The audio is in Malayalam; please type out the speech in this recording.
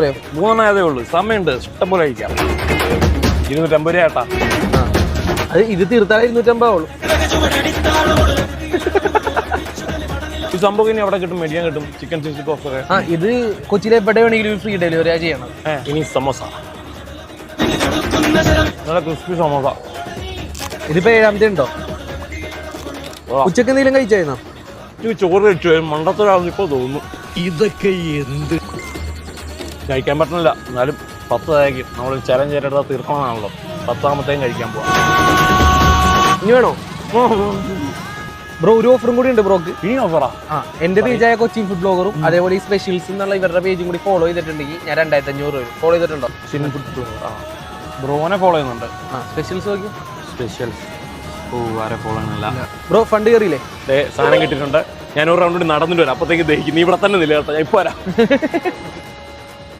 അറിയോ മൂന്നെണ്ണം ഉള്ളൂ. സമയമുണ്ട്. ഇഷ്ടം പോലെ കഴിക്കാം. ഇരുന്നൂറ്റമ്പത് രൂപ ഏട്ടാ അത് ഇത് തീർത്താൽ ഇരുന്നൂറ്റമ്പതാവുള്ളൂ ഈ സംഭവം ഇനി എവിടെ കിട്ടും മേടിക്കാൻ കിട്ടും ചിക്കൻ സിക്സ്റ്റി ഒക്കെ. ആ ഇത് കൊച്ചിയിൽ എവിടെ വേണമെങ്കിലും ഫ്രീ ഡെലിവറി ആ ചെയ്യണം. ഇനി സമോസ. നല്ല ക്രിസ്പി സമോസ. ഇതിപ്പോ ഏഴാമത്തെ ഉണ്ടോ. ഉച്ചയ്ക്ക് എന്തെങ്കിലും കഴിച്ചായിരുന്നോ? ചോറ് കഴിച്ചു. മണ്ടത്തൊരാളിപ്പോ തോന്നുന്നു. ഇതൊക്കെ എന്ത് കഴിക്കാൻ പറ്റണില്ല. എന്നാലും പത്ത് തയ്ക്കും നമ്മൾ ചലഞ്ച് ചെയ്തെടുത്താൽ തീർക്കണമെന്നാണല്ലോ പത്താമത്തേയും കഴിക്കാൻ പോവാം. ഇനി വേണോ? ബ്രോ ഒരു ഓഫറും കൂടി ഉണ്ട് ബ്രോക്ക്. ഇനി ഓഫറാ ആ? എന്റെ പേജായ കൊച്ചിൻ ഫുഡ് ബ്ലോഗറും അതേപോലെ ഈ സ്പെഷ്യൽസ് എന്നുള്ള ഇവരുടെ പേജും കൂടി ഫോളോ ചെയ്തിട്ടുണ്ടെങ്കിൽ ഞാൻ രണ്ടായിരത്തി അഞ്ഞൂറ് രൂപ ഫോളോ ചെയ്തിട്ടുണ്ടോ? സിനിമ ഫുഡ് ബ്ലോഗർ ആ. ബ്രോനെ ഫോളോ ചെയ്യുന്നുണ്ട്. ആ സ്പെഷ്യൽസ് നോക്കി സ്പെഷ്യൽസ് ഓ ആരെ ഫോളോ ചെയ്യുന്നില്ല. ബ്രോ ഫണ്ട് കയറിയില്ലേ? സാധനം കിട്ടിയിട്ടുണ്ട്. ഞാൻ ഒരു റൗണ്ട് നടന്നിട്ട് വരാം. അപ്പത്തേക്ക് ദഹിക്കും നീ ഇവിടെ തന്നെ നില കേട്ടോ. ഞാൻ ഇപ്പൊ വരാം.